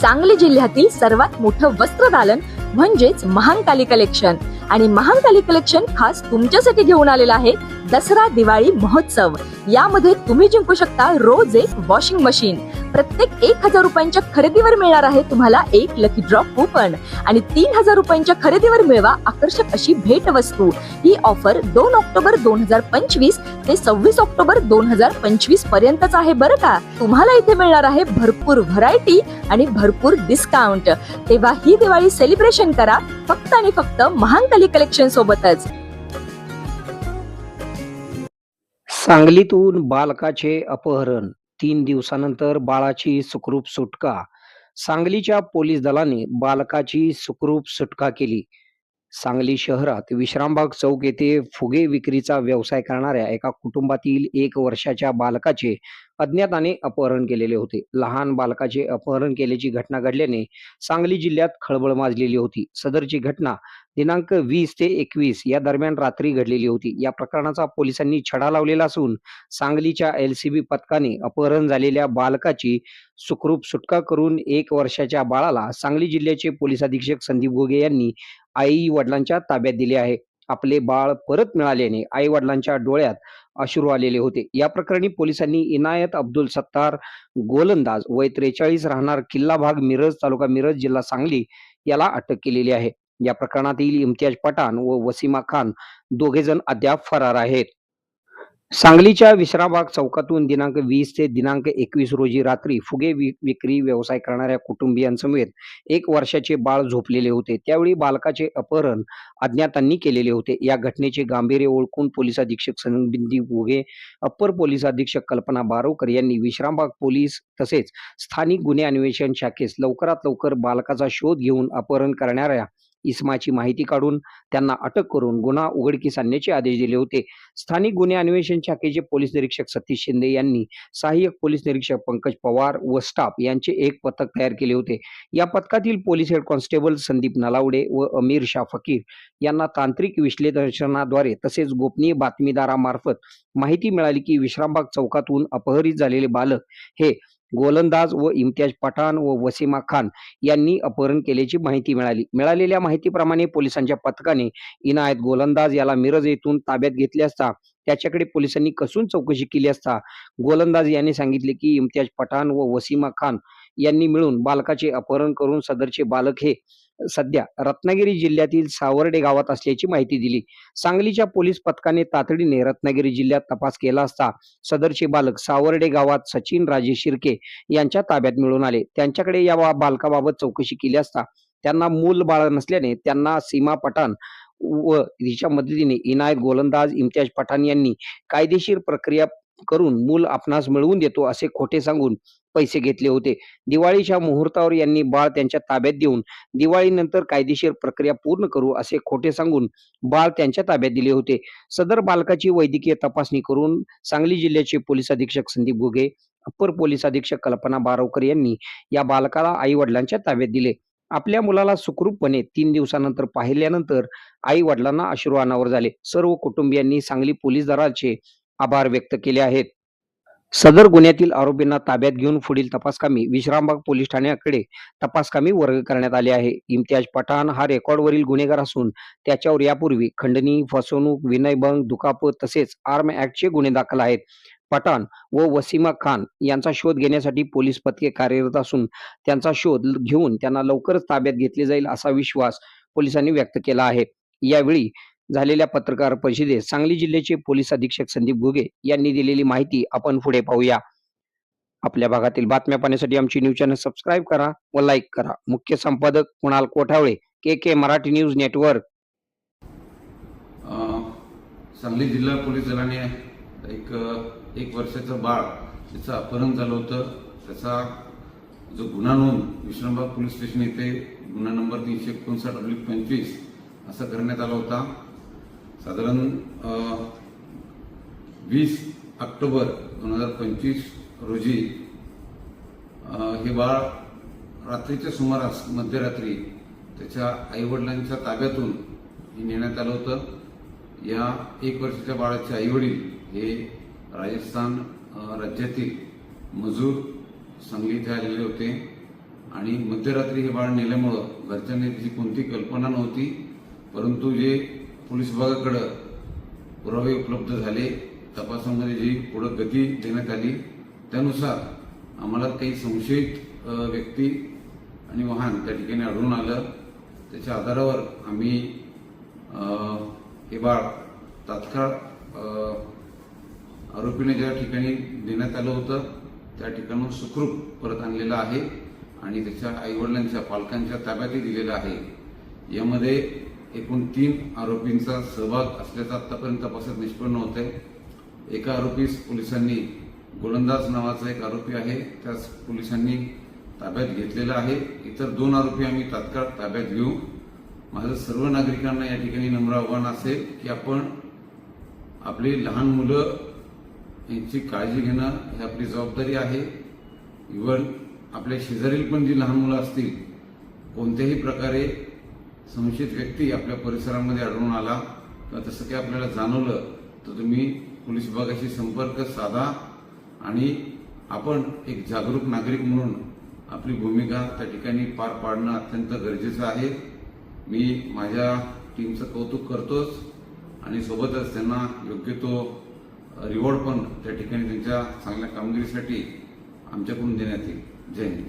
सांगली जिल्ह्यातील सर्वात मोठं वस्त्रदालन म्हणजेच महांकाली कलेक्शन आणि महांकाली कलेक्शन खास तुमच्यासाठी घेऊन आलेला आहे दसरा दिवाळी महोत्सव. यामध्ये तुम्ही जिंकू शकता रोज एक वॉशिंग मशीन. प्रत्येक एक हजार रुपयांच्या खरेदीवर मिळणार आहे तुम्हाला एक लकी ड्रॉप कुपन आणि तीन हजार रुपयांच्या खरेदीवर मिळवा आकर्षक अशी भेट वस्तू. ही ऑफर दोन ऑक्टोबर दोन हजार पंचवीस ते सव्वीस ऑक्टोबर दोन हजार पंचवीस पर्यंतच आहे बरं का? तुम्हाला इथे मिळणार आहे भरपूर व्हरायटी आणि भरपूर डिस्काउंट तेव्हा ही दिवाळी सेलिब्रेशन करा. फक्त आणि फक्त महांकाली कलेक्शन सोबतच. सांगलीतून बालकाचे अपहरण तीन दिवसानंतर बाळाची सुखरूप सुटका. सांगलीच्या पोलीस दलाने बालकाची सुखरूप सुटका केली. सांगली शहरात विश्रामबाग चौक येथे फुगे विक्रीचा व्यवसाय करणाऱ्या एका कुटुंबातील एक वर्षाच्या बालकाचे अज्ञाताने अपहरण केलेले होते. लहान बालकाचे अपहरण केल्याची घटना घडल्याने सांगली जिल्ह्यात खळबळ माजलेली होती. सदरची घटना दिनांक वीस ते एकवीस या दरम्यान रात्री घडलेली होती. या प्रकरणाचा पोलिसांनी छडा लावलेला असून सांगलीच्या एलसीबी पथकाने अपहरण झालेल्या बालकाची सुखरूप सुटका करून एक वर्षाच्या बाळाला सांगली जिल्ह्याचे पोलीस अधीक्षक संदीप घोगे यांनी आई वडिलांच्या ताब्यात दिले आहे. आपले बाळ परत मिळाल्याने आई वडिलांच्या डोळ्यात अश्रू आलेले होते. या प्रकरणी पोलिसांनी इनायत अब्दुल सत्तार गोलंदाज वय त्रेचाळीस राहणार किल्ला भाग मिरज तालुका मिरज जिल्हा सांगली याला अटक केलेली आहे. या प्रकरणातील इम्तियाज पठाण व वसीमा खान दोघे जण अद्याप फरार आहेत. सांगलीच्या विश्रामबाग चौकातून दिनांक वीस ते दिनांक एकवीस रोजी रात्री फुगे विक्री व्यवसाय करणाऱ्या कुटुंबियांसमवेत एक वर्षाचे बाळ झोपलेले होते. त्यावेळी बालकाचे अपहरण अज्ञातांनी केलेले होते. या घटनेचे गांभीर्य ओळखून पोलीस अधीक्षक संदीप घोगे अप्पर पोलीस अधीक्षक कल्पना बारोकर यांनी विश्रामबाग पोलीस तसेच स्थानिक गुन्हे अन्वेषण शाखेस लवकरात लवकर बालकाचा शोध घेऊन अपहरण करणाऱ्या इसमाची माहिती काढून त्यांना अटक करून गुन्हा उघडकीस आणण्याचे आदेश दिले होते. स्थानिक गुन्हे अन्वेषण शाखेचे पोलीस निरीक्षक सतीश शिंदे यांनी सहाय्यक पोलीस निरीक्षक पंकज पवार व स्टाफ यांचे एक पथक तयार केले होते. या पथकातील police head constable Sandeep Nalawade व अमीर शाह फकीर यांना तांत्रिक विश्लेषणाद्वारे तसेच गोपनीय बातमीदारामार्फत माहिती मिळाली की विश्रामबाग चौकातून अपहरित झालेले बालक हे गोलंदाज व इम्तियाज पठाण व वसीमा खान यांनी अपहरण केल्याची माहिती मिळाली. मिळालेल्या माहितीप्रमाणे पोलिसांच्या पथकाने इनायत गोलंदाज याला मिरज येथून ताब्यात घेतले असता त्याच्याकडे पोलिसांनी कसून चौकशी केली असता गोलंदाज यांनी सांगितले की इम्तियाज पठाण व वसीमा खान यांनी मिळून बालकाचे अपहरण करून सदरचे बालक हे सध्या रत्नागिरी जिल्ह्यातील सावर्डे गावात असल्याची माहिती दिली. सांगलीच्या पोलीस पथकाने तातडीने रत्नागिरी जिल्ह्यात तपास केला असता सदरचे बालक सावर्डे गावात सचिन राजे शिर्के यांच्या ताब्यात मिळून आले. त्यांच्याकडे या बालकाबाबत चौकशी केली असता त्यांना मूल बाळ नसल्याने त्यांना सीमा पठाण व हिच्या मदतीने इनायत गोलंदाज इम्तियाज पठाण यांनी कायदेशीर प्रक्रिया करून मूल आपणास मिळवून देतो असे खोटे सांगून पैसे घेतले होते. दिवाळीच्या मुहूर्तावर यांनी बाळ त्यांच्या ताब्यात देऊन दिवाळीनंतर कायदेशीर प्रक्रिया पूर्ण करू असे खोटे सांगून बाळ त्यांच्या ताब्यात दिले होते. सदर बालकाची वैद्यकीय तपासणी करून सांगली जिल्ह्याचे पोलीस अधीक्षक संदीप घुगे अप्पर पोलीस अधीक्षक कल्पना बारावकर यांनी या बालकाला आई वडिलांच्या ताब्यात दिले. आपल्या मुलाला सुखरूपपणे तीन दिवसानंतर पाहिल्यानंतर आई वडिलांना अश्रू अनावर झाले. सर्व कुटुंबियांनी सांगली पोलीस दलाचे आभार व्यक्त केले आहेत. सदर गुन्ह्यातील आरोपींना ताब्यात घेऊन पुढील तपासकामी विश्रामबाग पोलीस ठाण्याकडे तपासकामी वर्ग करण्यात आले आहे. इम्तियाज पठाण हा रेकॉर्डवरील गुन्हेगार असून त्याच्यावर यापूर्वी खंडणी फसवणूक विनयभंग दुखापत तसेच आर्म ऍक्टचे गुन्हे दाखल आहेत. पठाण व वसीमा खान यांचा शोध घेण्यासाठी पोलीस पथके कार्यरत असून त्यांचा शोध घेऊन त्यांना लवकरच ताब्यात घेतले जाईल असा विश्वास पोलिसांनी व्यक्त केला आहे. यावेळी झालेल्या पत्रकार परिषदेत सांगली जिल्ह्याचे पोलीस अधीक्षक संदीप घुगे यांनी दिलेली माहिती आपण पुढे पाहूया. आपल्या भागातील बातम्या पाहण्यासाठी आमची न्यूज चॅनल सबस्क्राईब करा व लाईक करा. मुख्य संपादक Kunal Kothawale K K Marathi news network. Sangli जिल्हा पोलीस दलाने एक एक वर्षाचं बाळ त्याचं अपहरण झालं होतं. त्याचा जो गुन्हा नोंद विश्रामबाग पोलीस स्टेशन येथे गुन्हा नंबर तीनशे एकोणसाठ अब्लिक पंचवीस असा करण्यात आला होता. साधारण वीस ऑक्टोबर दोन हजार पंचवीस रोजी हे बाळ रात्रीच्या सुमारास मध्यरात्री त्याच्या आईवडिलांच्या ताब्यातून हे नेण्यात आलं होतं. या एक वर्षाच्या बाळाचे आईवडील हे राजस्थान राज्यातील मजूर सांगली इथे आलेले होते. आणि मध्यरात्री हे बाळ नेल्यामुळं घरच्यांनी त्याची कोणती कल्पना नव्हती परंतु जे पोलीस विभागाकडं पुरावे उपलब्ध झाले. तपासामध्ये जी पुढं गती देण्यात आली त्यानुसार आम्हाला काही संशयित व्यक्ती आणि वाहन त्या ठिकाणी आढळून आलं. त्याच्या आधारावर आम्ही हे बाळ तात्काळ आरोपीने ज्या ठिकाणी देण्यात आलं होतं त्या ठिकाणून सुखरूप परत आणलेलं आहे आणि त्याच्या आईवडिलांच्या पालकांच्या ताब्यातही दिलेलं आहे. यामध्ये एकूण तीन आरोपींचा सहभाग असल्याचं आतापर्यंत तपासात निष्पन्न होत आहे एका आरोपीस पोलिसांनी गोलंदाज नावाचा एक आरोपी आहे त्यास पोलिसांनी ताब्यात घेतलेला आहे. इतर दोन आरोपी आम्ही तात्काळ ताब्यात घेऊ. माझं सर्व नागरिकांना या ठिकाणी नम्र आव्हान असेल की आपण आपली लहान मुलं यांची काळजी घेणं ही आपली जबाबदारी आहे. इव्हन आपल्या शेजारील पण जी लहान मुलं असतील कोणत्याही प्रकारे संशयित व्यक्ती आपल्या परिसरामध्ये आढळून आला. किंवा तसं काही आपल्याला जाणवलं. तर तुम्ही पोलीस विभागाशी संपर्क साधा आणि आपण एक जागरूक नागरिक म्हणून आपली भूमिका त्या ठिकाणी पार पाडणं अत्यंत गरजेचं आहे. मी माझ्या टीमचं कौतुक करतोच आणि सोबतच त्यांना योग्य तो रिवॉर्ड पण त्या ठिकाणी त्यांच्या चांगल्या कामगिरीसाठी आमच्याकडून देण्यात येईल. जय हिंद.